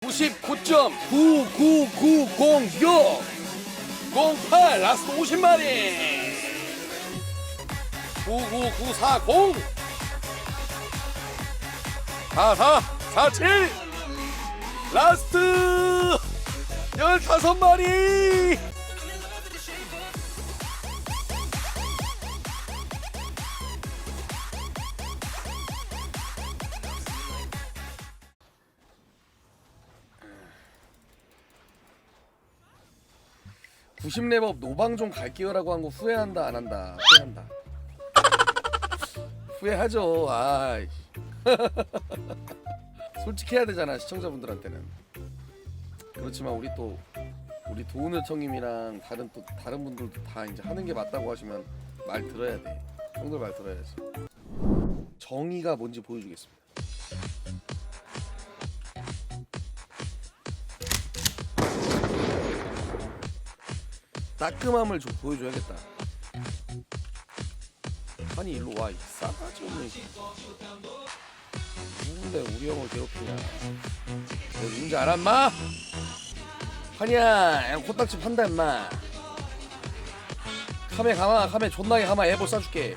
99.99906 08 라스트 50마리. 99940 4447 라스트 15마리 구십 랩업 노방 좀 갈게요라고 한 거 후회한다 안 한다? 후회한다. 후회하죠. 아 솔직해야 되잖아 시청자분들한테는. 그렇지만 우리 또 우리 도훈의 청님이랑 다른 또 다른 분들도 다 이제 하는 게 맞다고 하시면 말 들어야 돼. 형들 말 들어야지. 정의가 뭔지 보여주겠습니다 따끔함을 좀 보여줘야겠다. 아니 일로 와, 이 싸가지 이 누군데 우리 형을 괴롭히냐? 너 누군지 알아, 인마? 하니야, 야, 코딱지 판다, 인마. 카메 가마, 카메 존나게 가마, 애볼 싸줄게. 야,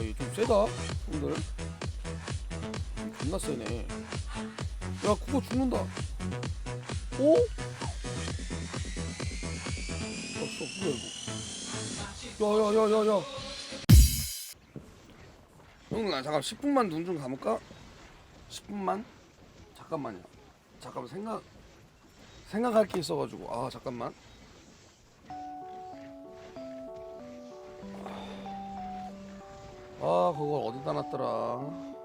이좀 세다, 형들. 이 존나 세네. 야, 그거 죽는다. 오? 없어 뭐야 이거 야야야야야. 형 나 잠깐 10분만 눈 좀 감을까? 10분만? 잠깐만요. 잠깐만 생각 생각할 게 있어가지고. 아 잠깐만. 아 그걸 어디다 놨더라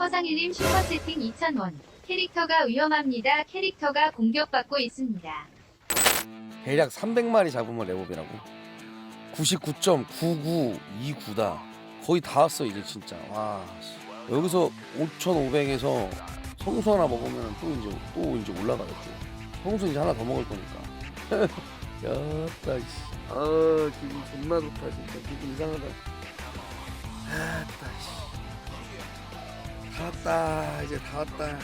허상일님 슈퍼채팅 2,000원. 캐릭터가 위험합니다. 캐릭터가 공격받고 있습니다. 대략 300마리 잡으면 레벨이라고 99.9929다 거의 다 왔어 이제 진짜 와 씨. 여기서 5,500에서 성수 하나 먹으면 또 이제 또 이제 올라가겠지 성수 이제 하나 더 먹을 거니까 야따 씨. 아 기분 존나 좋다 진짜 기분 이상하다 왔다 이제 다 왔다. 씨.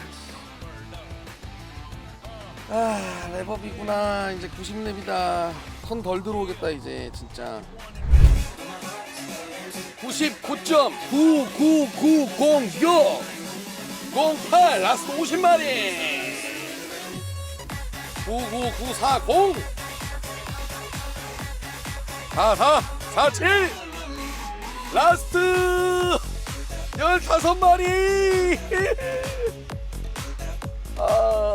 아 랩업이구나. 이제 90랩이다. 턴 덜 들어오겠다 이제 진짜. 99.99906 08 라스트 50마리. 99940 4447 라스트 15마리! 아.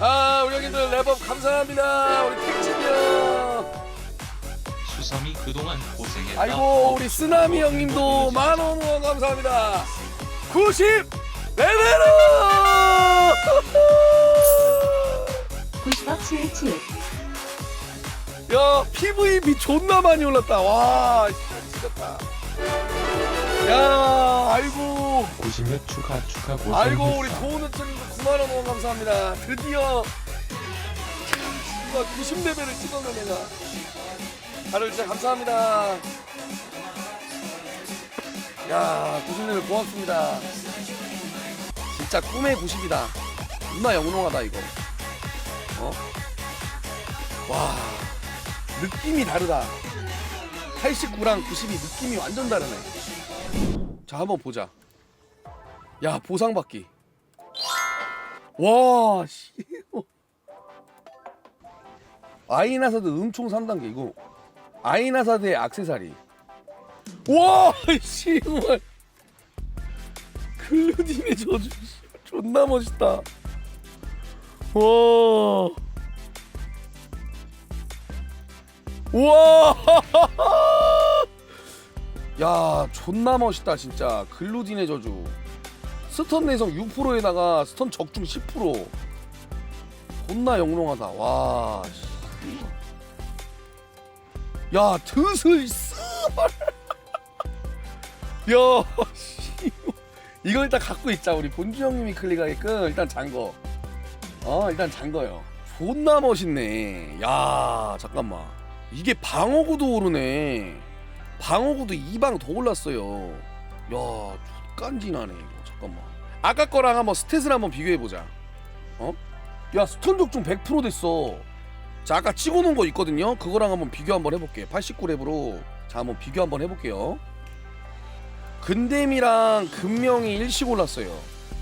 아 우리 형님들 랩업 감사합니다. 우리 택진이 형 수섬이 그동안 고생했다. 아이고 우리 쓰나미 형님도 만원 후원 감사합니다. 90 레벨업! 90억 77. 야 PVP 존나 많이 올랐다. 와 야 아이고. 90몇 추가 추가 고생했다. 아이고 우리 도우누트님도 9만원 후원 감사합니다. 드디어 90레벨을 찍었네 내가 다들 진짜 감사합니다. 야 90레벨 고맙습니다. 진짜 꿈의 90이다. 존나 영롱하다 이거. 어? 와 느낌이 다르다. 89랑 90이 느낌이 완전 다르네 자 한번 보자. 야 보상받기. 와 씨. 아이나사드 음총 3단계 이거. 아이나사드의 악세사리. 와 씨발 글루딘의 저주 씨, 존나 멋있다. 와. 우와 야 존나 멋있다 진짜 글루딘의 저주 스턴 내성 6%에다가 스턴 적중 10% 존나 영롱하다 와 씨. 야 드슬 쓰발 야 씨. 이거 일단 갖고 있자 우리 본주 형님이 클릭하게끔 일단 잔 거 어 일단 잔 거요 존나 멋있네. 야, 잠깐만. 이게 방어구도 오르네. 방어구도 2방 더 올랐어요. 야, 깐지나네 이거. 잠깐만. 아까 거랑 한번 스탯을 한번 비교해 보자. 어? 야, 스톤 적중 100% 됐어. 자, 아까 찍어 놓은 거 있거든요. 그거랑 한번 비교 한번 해 볼게요. 89랩으로 자, 한번 비교 한번 해 볼게요. 근댐이랑 금명이 일씩 올랐어요.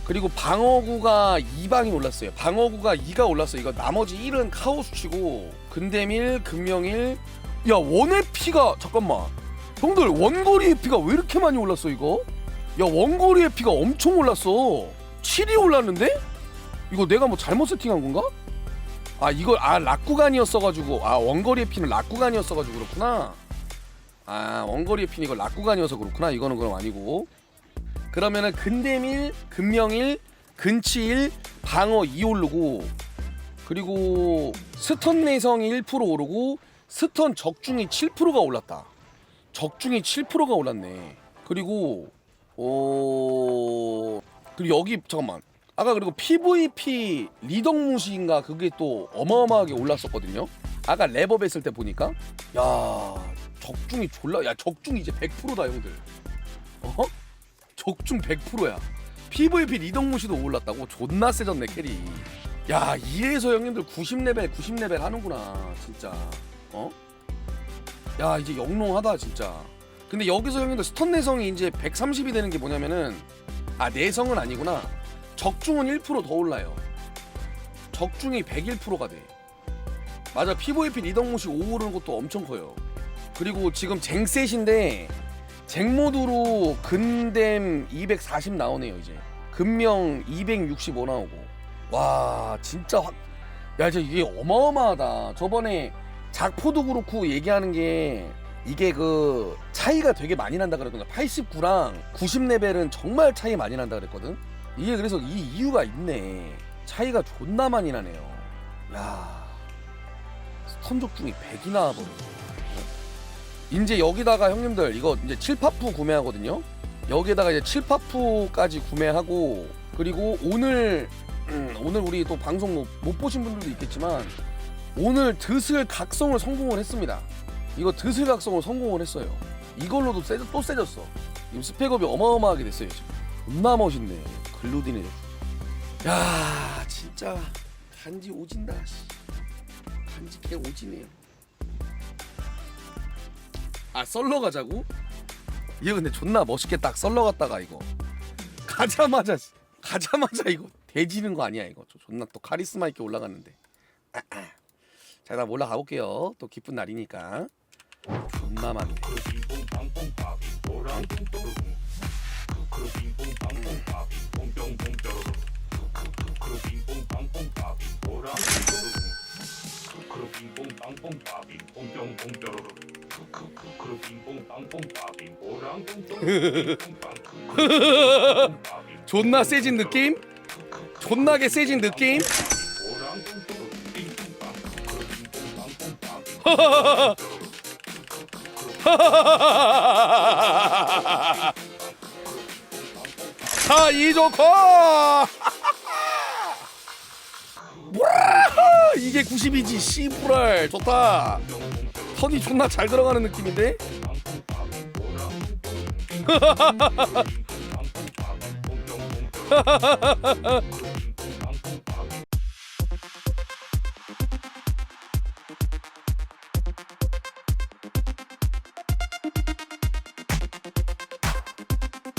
그리고 방어구가 2방이 올랐어요. 방어구가 2가 올랐어요. 이거 나머지 1은 카오수 치고 근댐 1, 금명 1. 야 원의 피가 잠깐만. 형들 원거리의 피가 왜 이렇게 많이 올랐어 이거? 야 원거리의 피가 엄청 올랐어. 7이 올랐는데? 이거 내가 뭐 잘못 세팅한 건가? 아 이걸 아 락구간이었어가지고 아 원거리의 피는 락구간이었어가지고 그렇구나. 아 원거리의 피는 이거 락구간이어서 그렇구나. 이거는 그럼 아니고. 그러면은 근댐 1, 금명 1, 근치 1, 방어 2 오르고 그리고 스턴 내성이 1% 오르고 스턴 적중이 7%가 올랐다. 적중이 7%가 올랐네. 그리고 어 그리고 여기 잠깐만. 아까 그리고 PVP 리덕무시인가 그게 또 어마어마하게 올랐었거든요. 아까 랩업 했을 때 보니까 야 적중이 졸라 야 적중 이제 100%다 형들. 어? 적중 100%야. PVP 리덕무시도 올랐다고 존나 세졌네 캐리. 야 이래서 형님들 90레벨 90레벨 하는구나 진짜. 어? 야 이제 영롱하다 진짜. 근데 여기서 형님들 스턴 내성이 이제 130이 되는 게 뭐냐면은 아 내성은 아니구나. 적중은 1%더 올라요. 적중이 101%가 돼. 맞아 리덕무시 5 오르는 것도 엄청 커요. 그리고 지금 쟁셋인데 쟁모드로 근댐 240 나오네요 이제 근명 265 나오고 와 진짜 확... 야 진짜 이게 어마어마하다 저번에 작포도 그렇고 얘기하는 게 이게 그 차이가 되게 많이 난다 그랬거든 89랑 90레벨은 정말 차이 많이 난다 그랬거든. 이게 그래서 이 이유가 있네. 차이가 존나 많이 나네요. 야 스턴적 중이 100이 나와버려 이제 여기다가 형님들 이거 이제 칠파프 구매하거든요. 여기에다가 이제 칠파프까지 구매하고 그리고 오늘 음, 오늘 우리 또 방송 못, 못 보신 분들도 있겠지만 오늘 드슬 각성을 성공을 했습니다. 이거 드슬 각성을 성공을 했어요. 이걸로도 세, 또 세졌어. 지금 스펙업이 어마어마하게 됐어요. 지금. 존나 멋있네. 글루딘에. 야 진짜 간지 오진다. 씨. 간지 개 오지네요. 아 썰러 가자고? 이거 근데 존나 멋있게 딱 썰러 갔다가 이거 가자마자 가자마자 이거 대지는 거 아니야 이거 저 존나 또 카리스마 있게 올라갔는데 자 일단 올라가 볼게요 또 기쁜 날이니까 존나 많네 존나 세진 느낌? 존나게 세진 느낌? 자 뭐라 이게 90이지. 씨부랄. 좋다. 턴이 존나 잘 들어가는 느낌인데